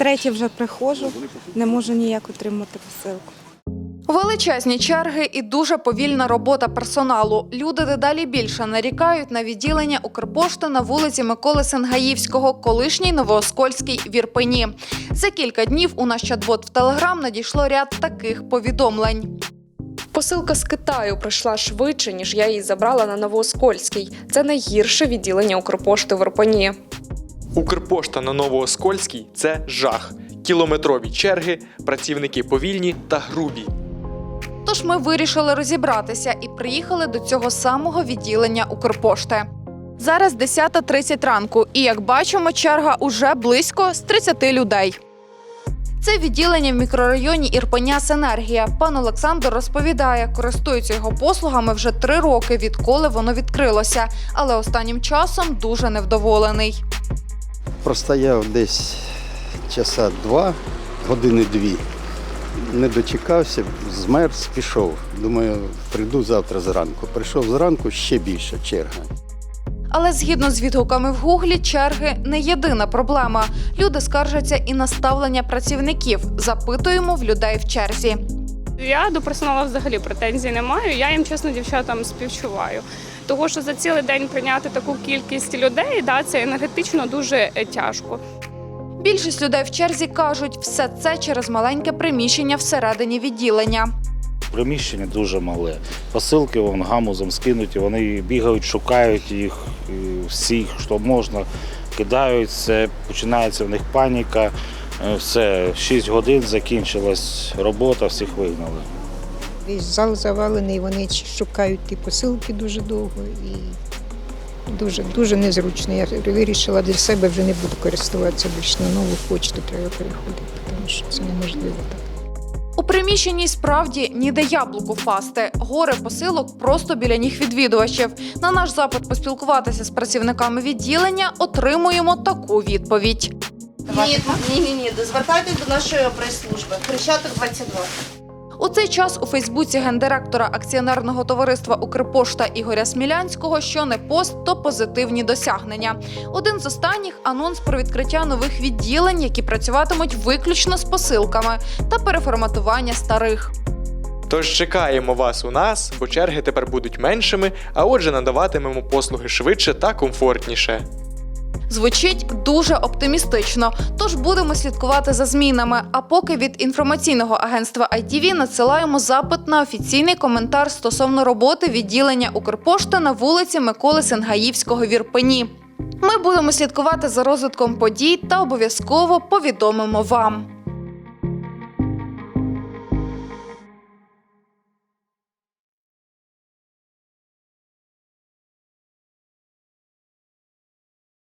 втретє вже приходжу, не можу ніяк отримати посилку. Величезні черги і дуже повільна робота персоналу. Люди дедалі більше нарікають на відділення Укрпошти на вулиці Миколи Сенгаївського, колишній Новооскольський в Ірпені. За кілька днів у наш чат-бот в Телеграм надійшло ряд таких повідомлень. Посилка з Китаю прийшла швидше, ніж я її забрала на Новооскольський. Це найгірше відділення Укрпошти в Ірпені. Укрпошта на Новооскольській це жах. Кілометрові черги, працівники повільні та грубі. Тож ми вирішили розібратися і приїхали до цього самого відділення Укрпошти. Зараз 10.30 ранку, і як бачимо, черга уже близько з 30 людей. Це відділення в мікрорайоні Ірпеня Сенергія. Пан Олександр розповідає, користується його послугами вже три роки, відколи воно відкрилося, але останнім часом дуже невдоволений. Простояв десь часа два, години дві. Не дочекався, змерз, пішов. Думаю, прийду завтра зранку. Прийшов зранку ще більша черга. Але згідно з відгуками в Гуглі, черги не єдина проблема. Люди скаржаться і на ставлення працівників. Запитуємо в людей в черзі. Я до персоналу взагалі претензій не маю. Я їм чесно дівчатам співчуваю. Того, що за цілий день прийняти таку кількість людей, да, це енергетично дуже е, тяжко. Більшість людей в черзі кажуть, все це через маленьке приміщення всередині відділення. Приміщення дуже мале. Посилки вон гамузом скинуті, вони бігають, шукають їх всіх, що можна, кидають, все, починається в них паніка. Е, Все, 6 годин закінчилась робота, всіх вигнали. Весь зал завалений, вони шукають ті посилки дуже довго і дуже, дуже незручно. Я вирішила для себе вже не буду користуватися більше на нову почту, треба переходити, тому що це неможливо так. У приміщенні справді ніде яблуку впасти. Гори посилок просто біля ніг відвідувачів. На наш запит поспілкуватися з працівниками відділення отримуємо таку відповідь. Ні, ні, ні, ні. Звертайтесь до нашої прес-служби. Хрещатик 22. У цей час у Фейсбуці гендиректора акціонерного товариства Укрпошта Ігоря Смілянського що не пост, то позитивні досягнення. Один з останніх анонс про відкриття нових відділень, які працюватимуть виключно з посилками та переформатування старих. Тож чекаємо вас у нас, бо черги тепер будуть меншими, а отже, надаватимемо послуги швидше та комфортніше. Звучить дуже оптимістично, тож будемо слідкувати за змінами. А поки від інформаційного агентства ITV надсилаємо запит на офіційний коментар стосовно роботи відділення Укрпошти на вулиці Миколи Сенгаївського в Ірпені. Ми будемо слідкувати за розвитком подій та обов'язково повідомимо вам.